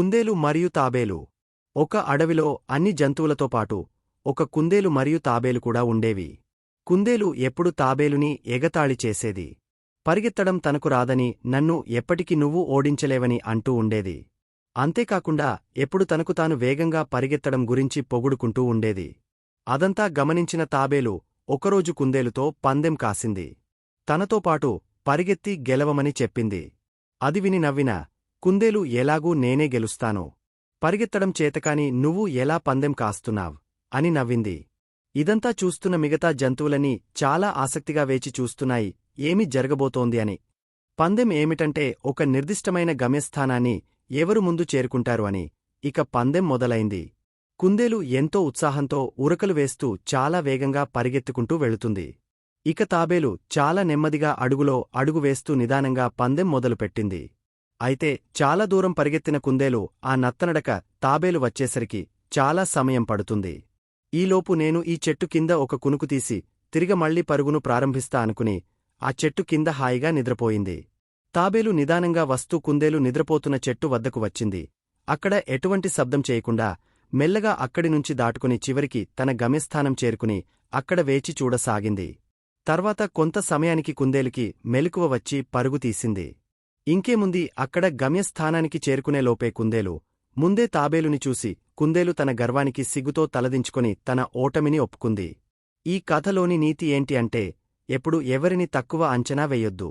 కుందేలు మరియు తాబేలు. ఒక అడవిలో అన్ని జంతువులతో పాటు ఒక కుందేలు మరియు తాబేలు కూడా ఉండేవి. కుందేలు ఎప్పుడు తాబేలుని ఎగతాళి చేసేది. పరిగెత్తడం తనకు రాదని నన్ను ఎప్పటికి నువ్వు ఓడించలేవని అంటూ ఉండేది. అంతేకాకుండా ఎప్పుడు తనకు తాను వేగంగా పరిగెత్తడం గురించి పొగుడుకుంటూ ఉండేది. అదంతా గమనించిన తాబేలు ఒకరోజు కుందేలుతో పందెం కాసింది. తనతో పాటు పరిగెత్తి గెలవమని చెప్పింది. అది విని నవ్విన కుందేలు ఎలాగూ నేనే గెలుస్తాను. పరిగెత్తడం చేతకాని నువ్వు ఎలా పందెం కాస్తున్నావ్? అని నవ్వింది. ఇదంతా చూస్తున్న మిగతా జంతువులన్నీ చాలా ఆసక్తిగా వేచి చూస్తున్నాయి ఏమి జరగబోతోంది అని. పందెం ఏమిటంటే ఒక నిర్దిష్టమైన గమ్యస్థానాన్ని ఎవరు ముందు చేరుకుంటారు అని. ఇక పందెం మొదలైంది. కుందేలు ఎంతో ఉత్సాహంతో ఉరకలు వేస్తూ చాలా వేగంగా పరిగెత్తుకుంటూ వెళుతుంది. ఇక తాబేలు చాలా నెమ్మదిగా అడుగులో అడుగు వేస్తూ నిదానంగా పందెం మొదలుపెట్టింది. అయితే చాలా దూరం పరిగెత్తిన కుందేలు ఆ నత్తనడక తాబేలు వచ్చేసరికి చాలా సమయం పడుతుంది. ఈలోపు నేను ఈ చెట్టు కింద ఒక కునుకు తీసి తిరిగ మళ్ళీ పరుగును ప్రారంభిస్తా అనుకుని ఆ చెట్టు కింద హాయిగా నిద్రపోయింది. తాబేలు నిదానంగా వస్తూ కుందేలు నిద్రపోతున్న చెట్టు వద్దకు వచ్చింది. అక్కడ ఎటువంటి శబ్దం చేయకుండా మెల్లగా అక్కడి నుంచి దాటుకుని చివరికి తన గమ్యస్థానం చేరుకుని అక్కడ వేచి చూడసాగింది. తర్వాత కొంత సమయానికి కుందేలుకి మెలకువ వచ్చి పరుగు తీసింది. ఇంకేముంది అక్కడ గమ్యస్థానానికి చేరుకునేలోపే కుందేలు ముందే తాబేలుని చూసి కుందేలు తన గర్వానికి సిగ్గుతో తలదించుకొని తన ఓటమిని ఒప్పుకుంది. ఈ కథలోని నీతి ఏంటి అంటే ఎప్పుడు ఎవరిని తక్కువ అంచనా వెయ్యొద్దు